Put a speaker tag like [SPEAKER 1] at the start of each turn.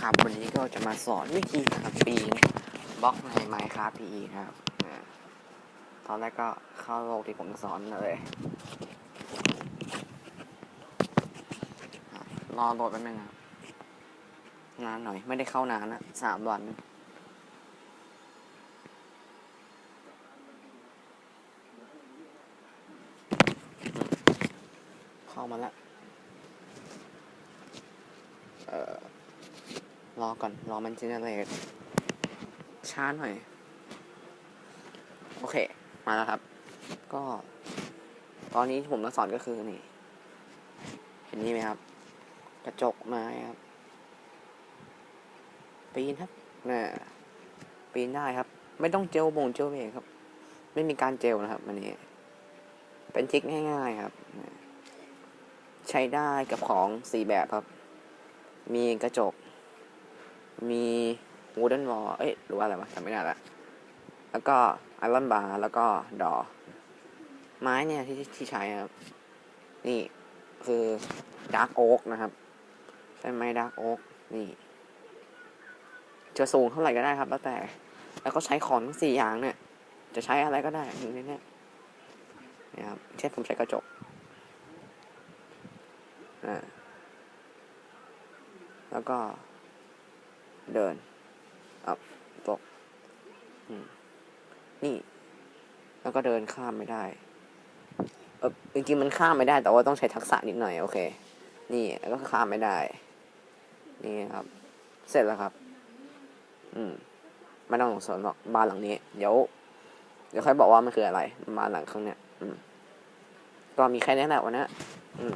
[SPEAKER 1] ครับ วันนี้ก็จะมาสอนวิธีการปีนบล็อกในไมค์ครับพีครับตอนแรกก็เข้าโลกที่ผมสอนเลยรอโหลดแป๊บนึงครับนานหน่อยไม่ได้เข้านานนะสามวันเข้ามาแล้วเอ่อ รอก่อน รอมันเจเนเรตช้าหน่อย โอเค มาแล้วครับ ก็ ตอนนี้ผมมาสอนก็คือนี่ เห็นนี่ไหมครับ กระจกไม้ครับ ปีนครับน่ะปีนได้ครับ ไม่ต้องเจลบงเจลเบรครับ ไม่มีการเจลนะครับอันนี้ เป็นทริกง่ายๆครับ ใช้ได้กับของสี่แบบครับ มีกระจก มี wooden wall เอ้ย หรือว่าอะไรวะจำไม่ได้ละ แล้วก็ iron bar แล้วก็ดอ ไม้เนี่ยที่ที่ใช้ครับ นี่คือ dark oak นะครับ ใช่ไหม dark oak นี่ จะสูงเท่าไหร่ก็ได้ครับ แล้วแต่ แล้วก็ใช้ของทั้งสี่อย่างเนี่ย จะใช้อะไรก็ได้อยู่ในเนี้ยนี่ครับเช่นผมใช้กระจกอ่าแล้วก็ เดิน อับตกนี่ แล้วก็เดินข้ามไม่ได้เออจริงๆมันข้ามไม่ได้ แต่ว่าต้องใช้ทักษะนิดหน่อย โอเค นี่แล้วก็ข้ามไม่ได้ นี่ครับ เสร็จแล้วครับ อืมไม่ต้องสนหรอกบ้านหลังนี้ เดี๋ยว เดี๋ยวค่อยบอกว่ามันคืออะไรบ้านหลังข้างเนี้ย อืม ก็มีแค่นี้แหละวันนี้อืม